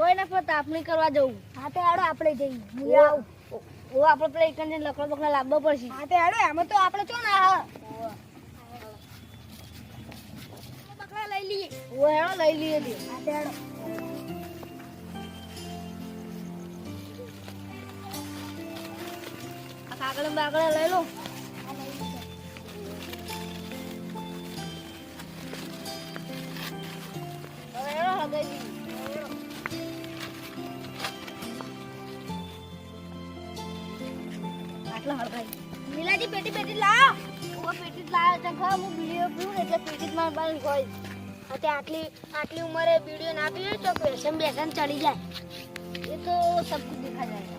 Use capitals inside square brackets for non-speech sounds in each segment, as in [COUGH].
તોય ના પણ તાપણી કરવા જવું. હા આડો આપણે જઈએ. હું આવું. ઓ આપણે પેલા એક લખડો લકડો બકડો લાવવો પડશે. હા આડો એમાં તો આપણે ચો ના હા. બકરા લઈ લઈએ ઓ હેડો લઈ લઈએ તે હા તે હેડો. આ કાગળ બાગળ લઈ લો. નીલાજી પેટી પેટી લાવ. ઓ પેટી હું બીડીઓ પીવું એટલે પેટી જ મારે હોય. તે આટલી આટલી ઉંમરે વીડિયો ના પીએ તો બેસન બેસન ચડી જાય. એ તો સબ જાય.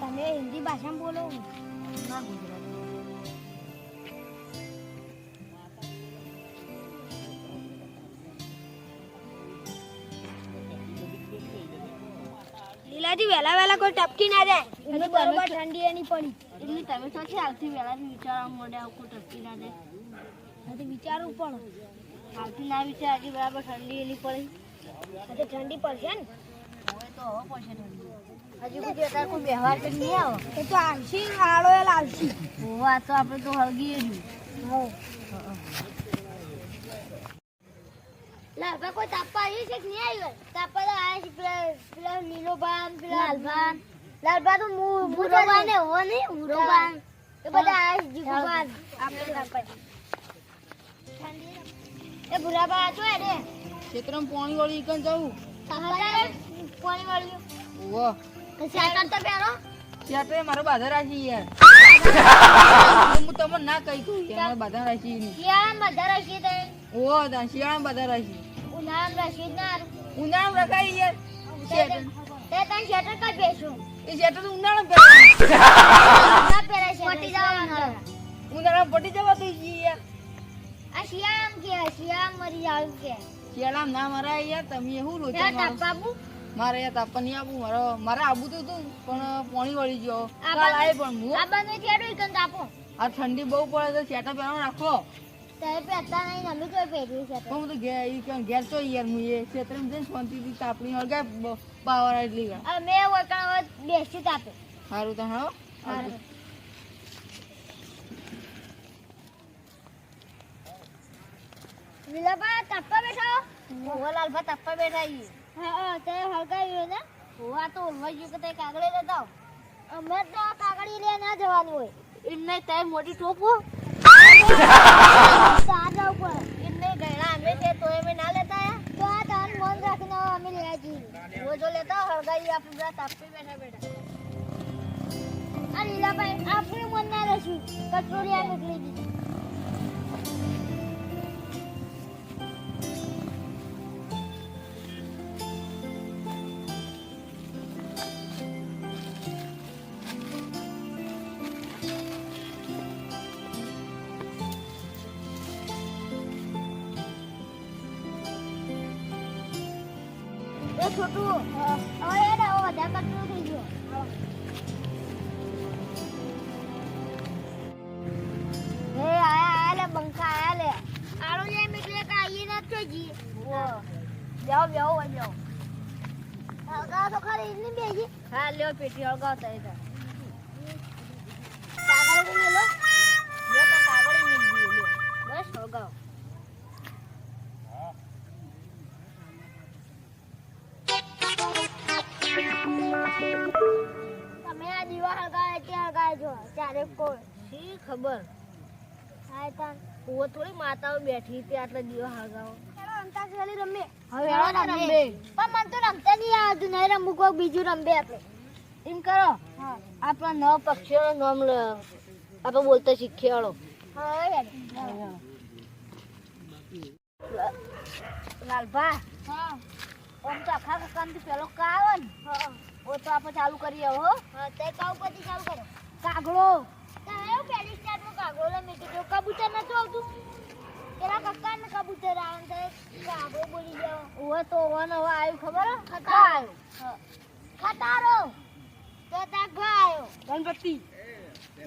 તમે હિન્દી ભાષામાં બોલો. ના ગુજરાતી લીલાજી વહેલા વહેલા કોઈ ટપકી ના જાય. એટલે બરોબર ઠંડી એની પડી. એટલે તમે તો છે હાલથી વહેલાથી વિચારવા માંડે આવું કોઈ ટપકી ના જાય. હા વિચારવું પણ. હાલથી ના વિચાર હજી બરાબર ઠંડી એની પડી. હા ઠંડી પડશે ને? હવે તો હવે પડશે ઠંડી. હજી કોઈ અત્યારે કોઈ વ્યવહાર તો નહીં આવે. એ તો આવશે આડો એ લાવશે. હોવા તો આપણે તો હળગીએ જ લાલભા કોઈ તાપા આવ્યું છે કે નહીં આવ્યું તાપા તો આવ્યા છે પેલા પેલા નીલોબાન પેલા લાલભાન. લાલભા તો મુ મુરોબાન ને હો નહીં મુરોબાન એ બધા આવ્યા છે જીગુબાન આપણે તાપા એ ભુરાબા છો રે ક્ષેત્રમાં પાણી વાળી ઈકન તાપા પાણી વાળ્યું ઓવો સાયકલ તો પહેરો ક્ષેત્રે મારો બાધા રાખી યાર હું તમને ના કહી કહું યાર બાધા રાખી શિયાળામાં બધા ઓવો તા શિયાળામાં બાધા રાખી ઉનાળામાં રશીદ ના ઉનાળામાં રખાય યાર શેટર તે તને શેટર કઈ બેસું. એ શેટર તો ઉનાળામાં પહેરવાનું ના પહેરે છે પટી જવા ઉનાળામાં પટી જવા દઈ છીએ યાર. આ શિયાળામાં કે શિયાળામાં મરી જાવ કે? શિયાળામાં ના મરાય યાર તમે ત્યાં મારે યાર તાપા નહીં આવું મારો મારે આવું તો હતું પણ પાણી વળી ગયો. કાલ આવે પણ હું. આ બંને ચેડો ઈકન તાપો? આ ઠંડી બહુ પડે તો શેટર પહેરવાનું રાખો. તારે પહેરતા નહીં અમે કોઈ પહેર્યું છે હું તો ઘેર ઈ કણ ઘેર તો યાર હું એ ક્ષેત્રમાં જઈને શાંતિથી તાપણી હળગાય પાવર એટલી ગણ અમે વળકણ બેસી તાપે. સારું તો હાલો. સારું. વિલાબા તાપા બેઠો? હોવા તાપવા બેઠા છીએ હા હા તે હળગાવ્યું ને હોવા તો ગયું કે તે કાગળી લેતા અમે તો કાગળી લે ના જવાનું હોય. એમને તારી મોટી ટોપો લેવા જઈએ લેતા આવો, હળગાઈએ આપણે બધા તાપી બેઠા બેઠા આ લીલાભાઈ આપણે મન ના રહેશું કચોરી આ મોકલી એ છોટું હવે એ ના વધારે કચરો થઈ ગયો હે આયા આયા લે બંકા આયા લે આળો જેમ એટલે કે આઈએ ના તો જી જાઓ જાઓ જાઓ હળગા તો ખરી ની બેજી હા લ્યો પેટી હળગાવતા હતા કાગળ કો મેલો તે કોણ શી ખબર? હા તાન. ઓ થોડી માતાઓ બેઠી હતી આટલા દિવસ હળગાવો અંતાક્ષરી રમે હવે હેડો પણ મને તો રમતા નહીં આવતું નહીં રમવું કોઈ બીજું રમે આપણે. એમ કરો. હા. આપણા નવ પક્ષીઓનું નામ આપણે બોલતા શીખીએ હા લાલભા હા. તો આખા કામથી પેલો કાવ ને. હા. ઓ તો આપણે ચાલુ કરીએ હો. હા તે કાઉ પછી ચાલુ કરો. કાગડો તારે પહેલી સ્ટાર્ટમાં કાગડો લે મીઠું જો કબૂતર નતું આવતું. પેલા કક્કા ને કબૂતર આવે તો કાગડો બોલી ગયો ઓવે તો ઓને હવે આવ્યું ખબર? હે? ખટારો. હા. તો તા ગાયો. ગણપતિ.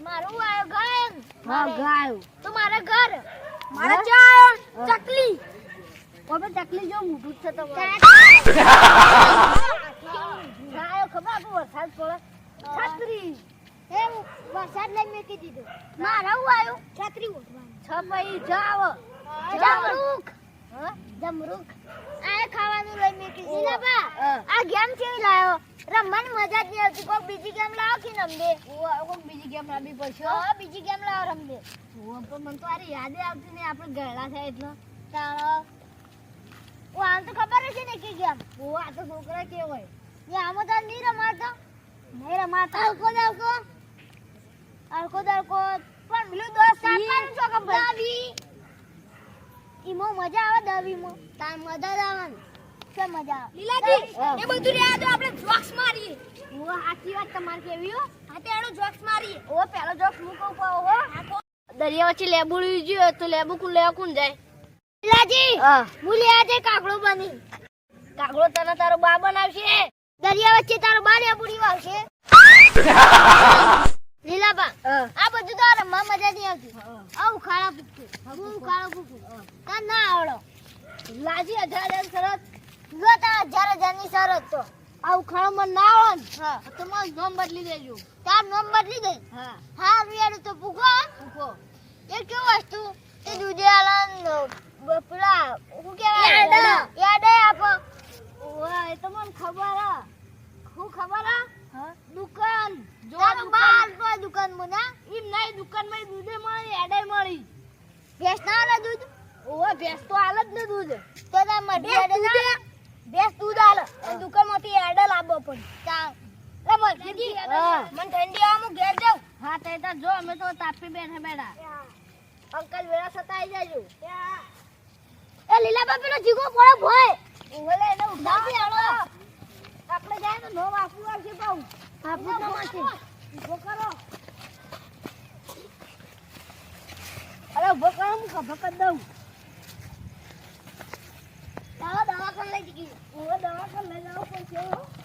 મારું આયો ગાયન. હા ગાયો. તો મારા ઘર. મારા ચાર. ચકલી. ઓબે ચકલી જો જ છે તો ગાયો. ખબર આપણો વરસાદ પડે? છત્રી. વરસાદ લઈ મેકી દીધો. મારા હું આવ્યું? છત્રી ઓઢવાનું છપાઈ જાવ. જમરૂખ. જમરૂખ. આ ખાવાનું લઈ મેકી દીધા બા. આ ગેમ કેવી લાયો? રમવાની મજા જ નહીં આવતી. કોઈ બીજી ગેમ લાવો કે રમદે કોઈ બીજી ગેમ રમવી પડશે હા. બીજી ગેમ લાવો રમદે ઓવા પણ મને તો અરે યાદ આવતી નહીં. આપણે ગળા થાય એટલો. તારો ઓ આમ તો ખબર હશે ને કે ગેમ? હું આ તો છોકરા કેવો હોય આમ તો નહીં રમાતો નહીં રમાતા આવકો દડકો અડકો દડકો પણ પેલું દોસ્ત આપવાનું છો ખબર દાવી ઈમો મજા આવે દાવીમાં તાર મજા આવવાનું. કે મજા આવે? લીલાજી. એ બધું રહ્યા તો આપણે જોક્સ મારીએ. ઓવા સાચી વાત તમારે કેવી હો. હા તે એનો જોક્સ મારીએ. ઓ પેલો જોક્સ મૂકો હો. દરિયા વચ્ચે લેબુ લઈ ગયો તો લેબુ કુ લેવા કોણ જાય? લીલાજી હા. લેવા જાય કાકડો બની. કાગડો તને તારો બા બનાવશે. દરિયા વચ્ચે તારો બા પૂરી વાવશે. [LAUGHS] લીલાબા આ બધું તો રમવા મજા નહીં આવતી આ ઉખાડા પૂછતું હું ઉખાડો પૂછું તા ના આવડો. લાજી હજાર હજાર શરત જો તા હજાર હજારની શરત તો. આ ઉખાડો મને ના આવડે ને. તો મારું નામ બદલી દેજો. તાર નામ બદલી દે. હા. તો પૂછો પૂછો એ કેવું વસ્તુ? એ દૂધે આલા પેલા શું કહેવાય? યાદ. યાદ આપો ઓવા એ તો મને ખબર હા શું ખબર હા હા દુકાન જો તારો બાર તો દુકાનમાં ના એમ નહીં દુકાનમાં દૂધે મળી એડે મળી ભેંસ ના આલે દૂધ ઓવા ભેંસ તો હાલ જ ને દૂધ મઢી ના દૂધે? દૂધ હાલ. અને દુકાનમાંથી એડે લાવવો પડે તાર લે મરજી હા. મને ઠંડી આવે હું ઘેર જાઉં. હા તે તો જો અમે તો તાપી બેઠા બેઠા. અંકલ વેળા સતાઈ જાજો. એ લીલા બાપીનો જીગો પડે ભોય. ઓલે એને ઉઠાવી આવો આપણે જાય તો નો આપવું આવશે તો. ઊભો કરો. અરે ઊભો કરો હું ખબર કરી દઉં તારો દવાખાને લઈ જઈ હવે દવાખાને લઈ પડશે હો.